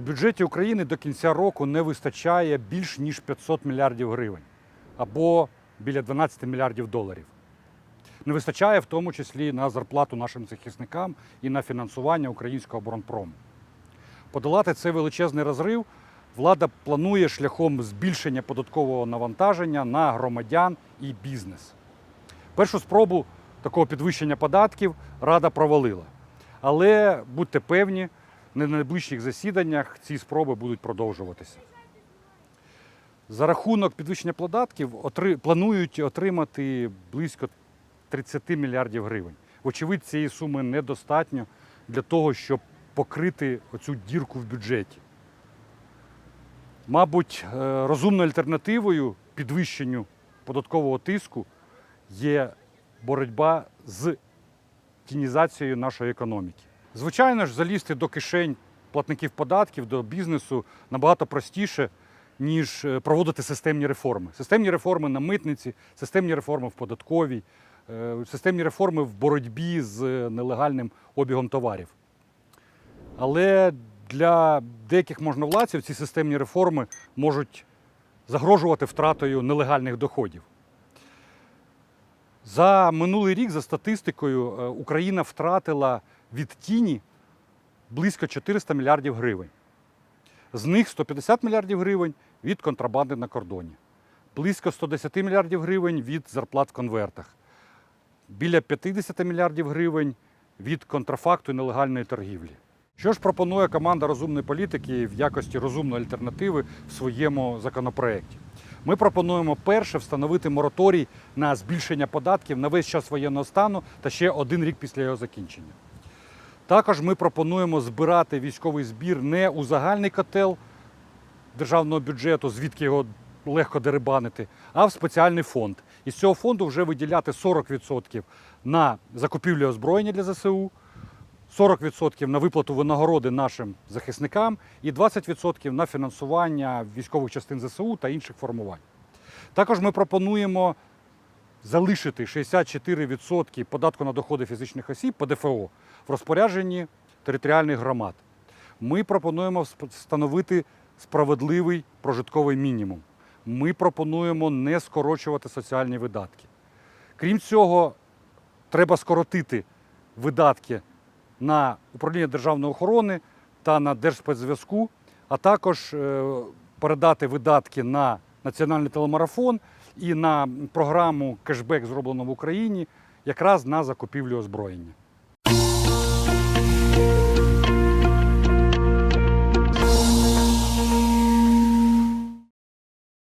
У бюджеті України до кінця року не вистачає більш ніж 500 мільярдів гривень або біля 12 мільярдів доларів. Не вистачає в тому числі на зарплату нашим захисникам і на фінансування українського оборонпрому. Подолати цей величезний розрив влада планує шляхом збільшення податкового навантаження на громадян і бізнес. Першу спробу такого підвищення податків Рада провалила. Але будьте певні, на найближчих засіданнях ці спроби будуть продовжуватися. За рахунок підвищення податків планують отримати близько 30 мільярдів гривень. Вочевидь, цієї суми недостатньо для того, щоб покрити оцю дірку в бюджеті. Мабуть, е, розумною альтернативою підвищенню податкового тиску є боротьба з тінізацією нашої економіки. Звичайно ж, залізти до кишень платників податків, до бізнесу набагато простіше, ніж е, проводити системні реформи. Системні реформи на митниці, системні реформи в податковій, е, системні реформи в боротьбі з е, нелегальним обігом товарів. Але для деяких можновладців ці системні реформи можуть загрожувати втратою нелегальних доходів. За минулий рік, за статистикою, Україна втратила від тіні близько 400 мільярдів гривень. З них 150 мільярдів гривень від контрабанди на кордоні, близько 110 мільярдів гривень від зарплат в конвертах, біля 50 мільярдів гривень від контрафакту і нелегальної торгівлі. Що ж пропонує команда розумної політики в якості розумної альтернативи в своєму законопроекті? Ми пропонуємо перше встановити мораторій на збільшення податків на весь час воєнного стану та ще один рік після його закінчення. Також ми пропонуємо збирати військовий збір не у загальний котел державного бюджету, звідки його легко дерибанити, а в спеціальний фонд. І з цього фонду вже виділяти 40% на закупівлю озброєння для ЗСУ, 40% на виплату винагороди нашим захисникам і 20% на фінансування військових частин ЗСУ та інших формувань. Також ми пропонуємо залишити 64% податку на доходи фізичних осіб ПДФО в розпорядженні територіальних громад. Ми пропонуємо встановити справедливий прожитковий мінімум. Ми пропонуємо не скорочувати соціальні видатки. Крім цього, треба скоротити видатки на управління державної охорони та на Держспецзв'язку, а також е, передати видатки на національний телемарафон і на програму кешбек, зроблену в Україні, якраз на закупівлю озброєння.